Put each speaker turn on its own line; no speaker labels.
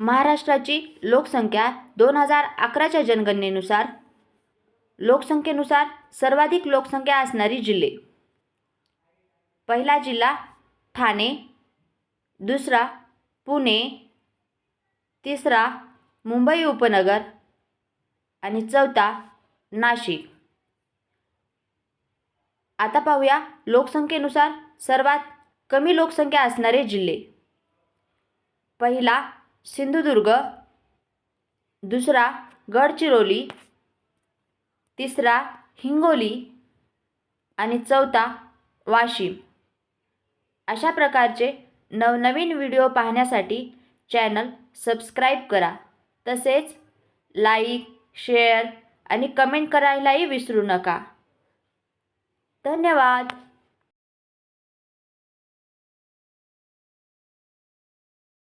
महाराष्ट्राची लोकसंख्या दोन हजार अकराच्या जनगणनेनुसार लोकसंख्येनुसार सर्वाधिक लोकसंख्या असणारी जिल्हे. पहिला जिल्हा ठाणे दुसरा पुणे तिसरा मुंबई उपनगर आणि चौथा नाशिक. आता पाहूया लोकसंख्येनुसार सर्वात कमी लोकसंख्या असणारे जिल्हे. पहिला सिंधुदुर्ग दुसरा गडचिरोली तिसरा हिंगोली आणि चौथा वाशिम. अशा प्रकारचे नवनवीन व्हिडिओ पाहण्यासाठी चॅनल सबस्क्राईब करा. तसेच लाईक शेअर आणि कमेंट करायलाही विसरू नका. धन्यवाद!